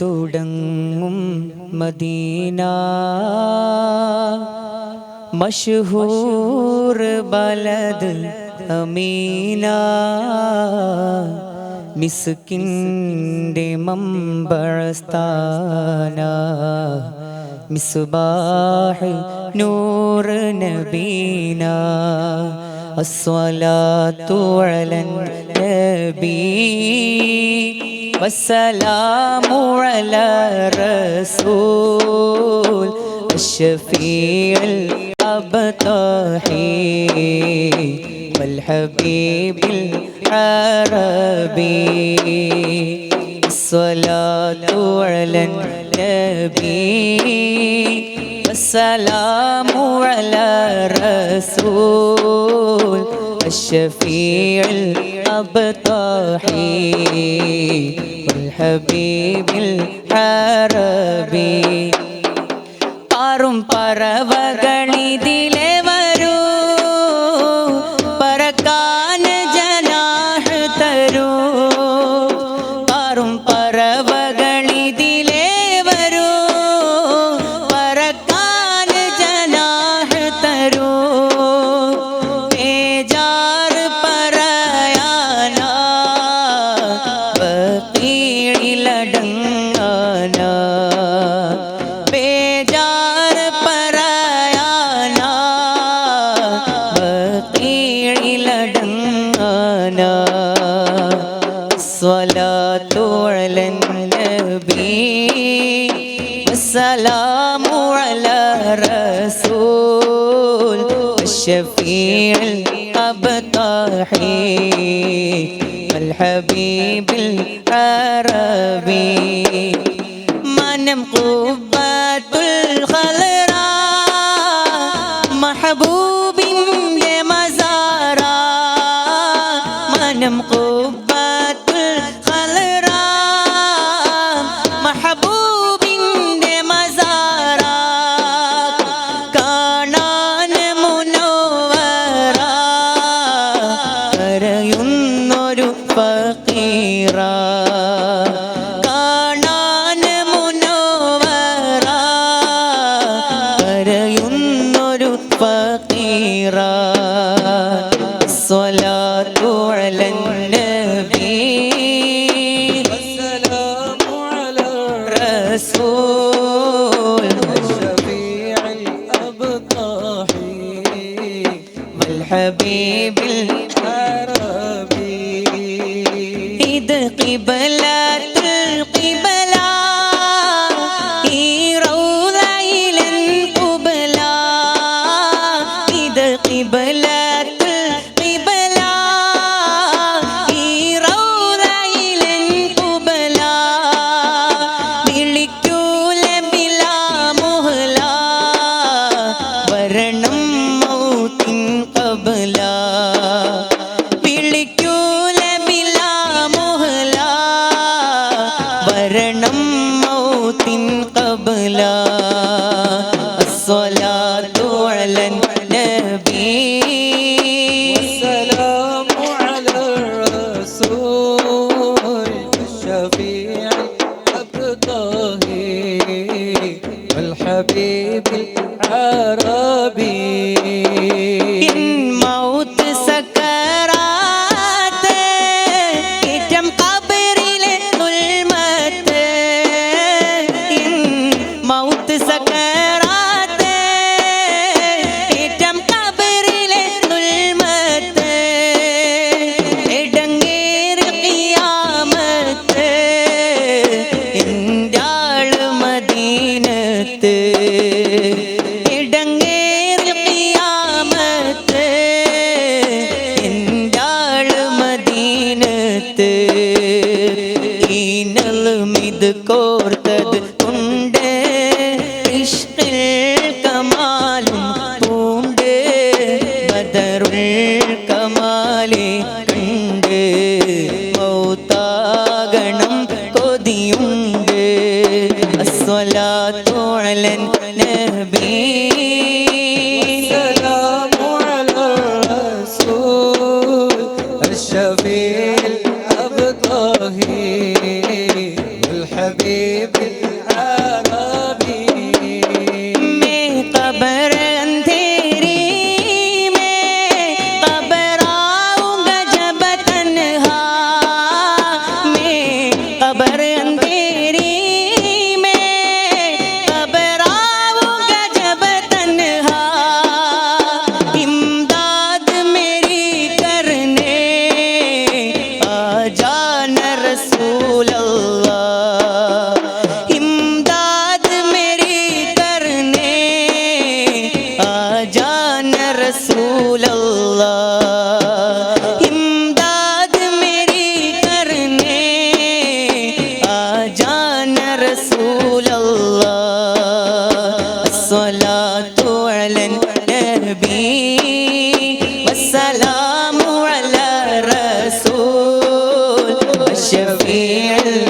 തുടങ്ങും മദീന. മഷഹൂർ ബലദ് അമീന. മിസ്കിന്റെ മമ്പഴസ്ഥാന മിസ്ബാഹ് നൂർ നബീന. അസ്വലാ അലൻ നബീ. والسلام على الرسول الشفيع الأبطحي والحبيب العربي الصلاة على النبي والسلام على الرسول الشفيع الأبطاحي والحبيب الحربي பாரும் பறவகளிதில் الصلاة على النبي والسلام على رسول۔ الشفيع الأبطحي والحبيب العربي من قبة الخلراء محبوب على النبي. والسلام على الرسول الشفيع والحبيب العربي إذا قبلك العربي ഇത് കോർത്തത് കൊണ്ട്. ഇഷ്കിൽ കമാലും പൂണ്ട്. ബദറുൽ കമാലെ കണ്ട്. മൗത്താകണം കൊതിയുണ്ട്. അസ്വലാ തോഴലൻ നബി. Ave الشفيع